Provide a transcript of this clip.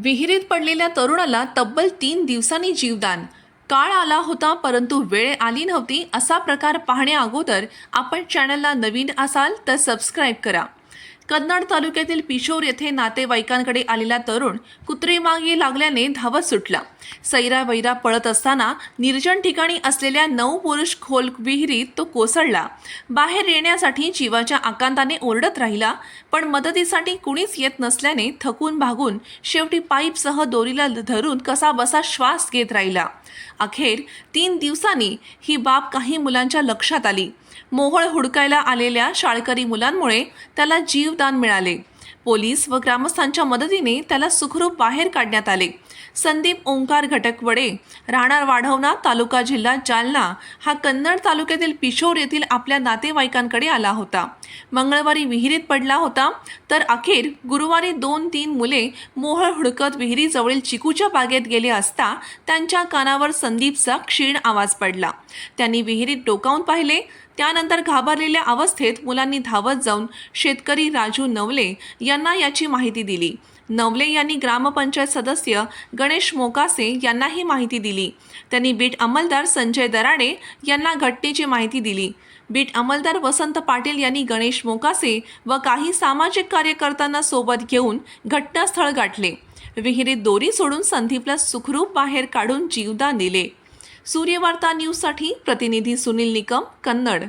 विहिरीत पडलेल्या तरुणाला तब्बल तीन दिवसांनी जीवदान. काळ आला होता परंतु वेळ आली नव्हती असा प्रकार पाहण्याअगोदर आपण चॅनलला नवीन असाल तर सबस्क्राईब करा. कन्नड तालुक्यातील पिशोर येथे नातेवाईकांकडे आलेला तरुण कुत्रेमागे लागल्याने धावत सुटला. सैरा वैरा पळत असताना निर्जन ठिकाणी असलेल्या नऊ पुरुष खोल विहिरीत तो कोसळला. बाहेर येण्यासाठी जीवाच्या आकांताने ओरडत राहिला पण मदतीसाठी कुणीच येत नसल्याने थकून भागून शेवटी पाईपसह दोरीला धरून कसा बसा श्वास घेत राहिला. अखेर तीन दिवसांनी ही बाब काही मुलांच्या लक्षात आली. मोहळ हुडकायला आलेल्या शाळकरी मुलांमुळे त्याला जीव जीवदान मिळाले. पोलीस व ग्रामस्थांच्या मदतीने त्याला सुखरूप बाहेर काढण्यात आले. संदीप ओंकार घटकवडे राहणार वाढवणा तालुका जिल्हा जालना हा कन्नड तालुक्यातील पिशोर येथील आपल्या नातेवाईकांकडे आला होता. मंगळवारी विहिरीत पडला होता तर अखेर गुरुवारी दोन तीन मुले मोहळ हुडकत विहिरीजवळील चिकूच्या बागेत गेले असता त्यांच्या कानावर संदीपचा क्षीण आवाज पडला. त्यांनी विहिरीत डोकावून पाहिले. त्यानंतर घाबरलेल्या अवस्थेत मुलांनी धावत जाऊन शेतकरी राजू नवले यांना याची माहिती दिली. नवले यांनी ग्रामपंचायत सदस्य गणेश मोकासे यांनाही माहिती दिली. त्यांनी बीट अंमलदार संजय दराडे यांना घटनेची माहिती दिली. बीट अंमलदार वसंत पाटील यांनी गणेश मोकासे व काही सामाजिक कार्यकर्त्यांना सोबत घेऊन घटनास्थळ गाठले. विहिरीत दोरी सोडून संदीपला सुखरूप बाहेर काढून जीवदान दिले. सूर्यवार्ता न्यूजसाठी प्रतिनिधी सुनील निकम कन्नड.